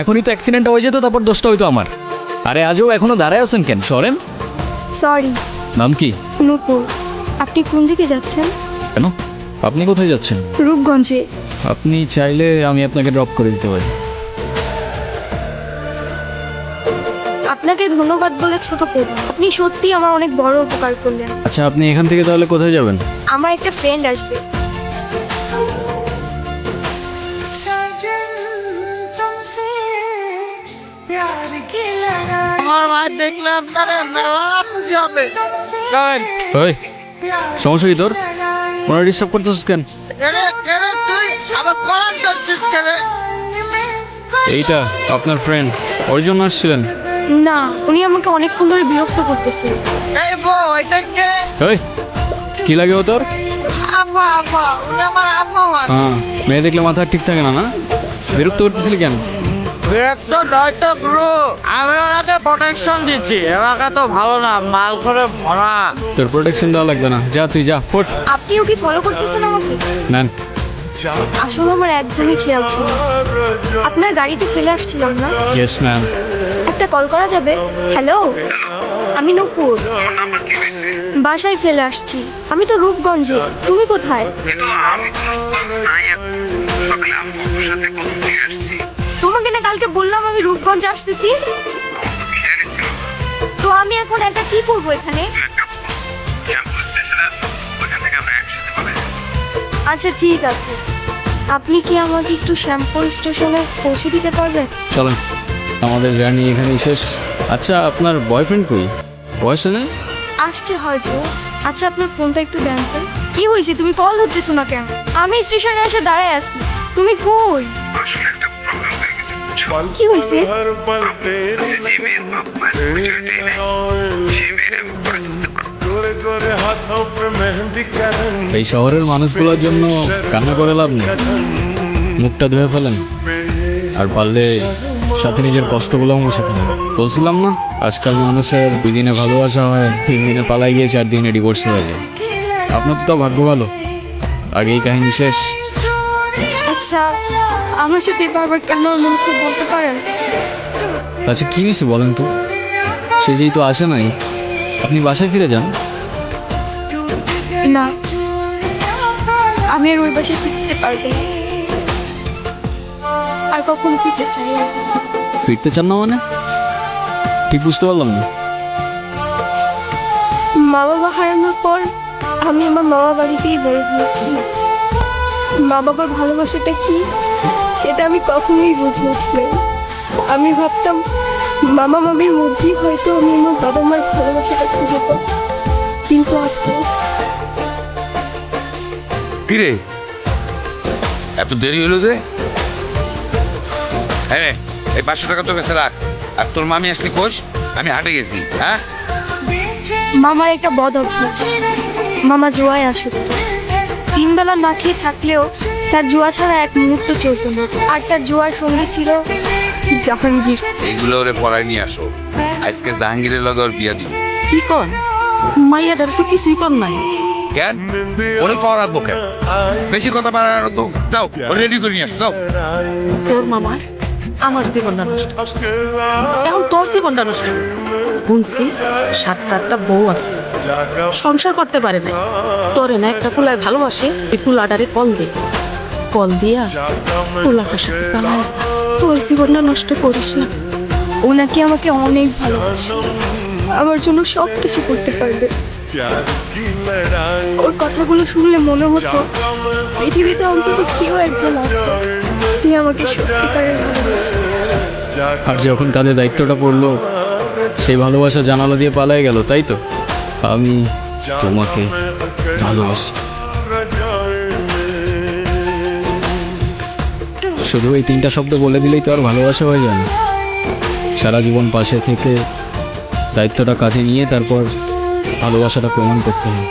এখনই তো অ্যাক্সিডেন্ট হয়ে যেত তারপর দোষটা হয়তো আমার। আরে আজও এখনও দাঁড়ায় আছেন কেন? সরেন। সরি। নাম কি? নূপুর। আপনি কোন দিকে যাচ্ছেন? কেন? আপনি কোথায় যাচ্ছেন? রূপগঞ্জে। আপনি চাইলে আমি আপনাকে ড্রপ করে দিতে পারি। আপনাকে ধন্যবাদ বলে ছোট করব আপনি সত্যি আমার অনেক বড় উপকার করলেন। আচ্ছা আপনি এখান থেকে তাহলে কোথায় যাবেন? আমার একটা ফ্রেন্ড আসবে। আমার ভাই দেখলে আপনারা মেলা খুশি ওই সমস্যা কি তোর? ডিস্টার্ব করতেছিস কেন? তুই? আবার এইটা আপনার ফ্রেন্ড ওর জন্য আসছিলেন? না উনি আমাকে অনেকক্ষণ ধরে বিরক্ত করতেছে। এই বউ এটা কে? ওই কি লাগে ও তোর? আব্বা আব্বা উনি আমার আব্বা হ্যাঁ মেয়ে দেখলে মাথা ঠিক থাকে না না? বিরক্ত করতেছিলি কেন? বিরক্ত নয় তো গুরু আমি ওনাকে প্রোটেকশন দিচ্ছি। এলাকা তো ভালো না মাল করে ভরা। তোর প্রোটেকশন দেওয়া লাগবে না। যা তুই যা ফোট আপনিও কি ফলো করতেছেন আমাকে? নেন। আসলে আমার একদমই খেয়াল ছিল আপনার গাড়িতে ফেলে আসছিলাম না? ইয়েস ম্যাম একটা কল করা যাবে? হ্যালো আমি নূপুর। বাসায় ফেলে আসছি। আমি তো রূপগঞ্জে। তুমি কোথায়? কালকে বললাম আমি রূপগঞ্জ আসতেছি। তো আমি এখন একা কি করব এখানে? আচ্ছা ঠিক আছে। আপনি কি আমাকে একটু শ্যামপুর স্টেশনে পৌঁছে দিতে পারবেন? চলেন আমাদের জার্নি এখানেই শেষ। আচ্ছা আপনার বয়ফ্রেন্ড কই? বয়স নেই আসছে হয়তো। আচ্ছা আপনার ফোনটা একটু দেন তো। কি হয়েছে? তুমি কল ধরতেছো না কেন? আমি স্টেশনে এসে দাঁড়ায় আছি। তুমি কই? কি হয়েছে এই শহরের মানুষগুলোর জন্য কান্না করে লাভ নেই। মুখটা ধুয়ে ফেলেন। আর পারলে সাথে নিজের কষ্টগুলো মুছে ফেলেন। বলছিলাম না আজকাল মানুষের দুই দিনে ভালোবাসা হয় তিন দিনে পালাই গিয়ে চার দিনে ডিভোর্স হয়ে যায়। আপনার তো তাও ভাগ্য ভালো। আগেই কাহিনী শেষ। আচ্ছা আমার সাথে বারবার কেন মন খুব বলতে পারেন? আচ্ছা কী হয়েছে বলেন তো? সে যেহেতু আসে নাই আপনি বাসায় ফিরে যান। না আমি আর ওই বাসায় ফিরতে পারব না। আর কখনো ফিরতে চাই? না। ফিরতে চান না মানে? ঠিক বুঝতে পারলাম না। মা বাবা হারানোর পর আমি আমার মামা বাড়িতেই বড় হয়েছি মা বাবার ভালোবাসাটা কি? সেটা আমি কখনোই বুঝে উঠি আমি ভাবতাম মামা মামির মধ্যেই হয়তো আমি আমার বাবা মার ভালোবাসাটা খুঁজে পাবো। কিন্তু আফসোস কিরে? এত দেরি হলো যে? হ্যাঁ এই পাঁচশো টাকা তো কাছে রাখ। আর তোর মামি আসলে কোষ? আমি হাটে গেছি হ্যাঁ? মামার একটা বদ অভ্যাস। মামা জুয়ায় আসত তিন বেলা না খেয়ে থাকলেও তার জুয়া ছাড়া এক মুহূর্ত চলতো না। আর তার জুয়ার সঙ্গী ছিল জাহাঙ্গীর। এগুলো ওরে পড়ায় নিয়ে আসো। আজকে জাহাঙ্গীরের লগে ওর বিয়া দিব। কি কর? মাইয়াটার তো কিছুই কর নাই। কেন? ওরে পাওয়া রাখব কেন? বেশি কথা বাড়ানো তো যাও রেডি করে নিয়ে আসো যাও। তোর মামা আমার জীবনটা নষ্ট। এখন তোর জীবনটা নষ্ট। শুনছি, সাতটা আটটা বউ আছে। সংসার করতে পারে না তোরে না একটা কুলায় ভালোবাসে, এই কুলাটারে কল দে। কল দিয়া কুলাটা সাথে তোর জীবনটা নষ্ট করিস না। ও নাকি আমাকে অনেক ভালোবাসে। আমার জন্য সব কিছু করতে পারবে। ওর কথাগুলো শুনলে মনে হতো, পৃথিবীতে অন্তত কেউ একজন আছে। যে আমাকে আর যখন তাদের দায়িত্বটা পড়ল, সেই ভালোবাসা জানালা দিয়ে পালাই গেল, তাই তো? আমি তোমাকে ভালোবাসি। শুধু এই তিনটা শব্দ বলে দিলেই তো আর ভালোবাসা হয়ে যায় না। সারা জীবন পাশে থেকে দায়িত্বটা কাঁধে নিয়ে তারপর ভালোবাসাটা প্রমাণ করতে হয়।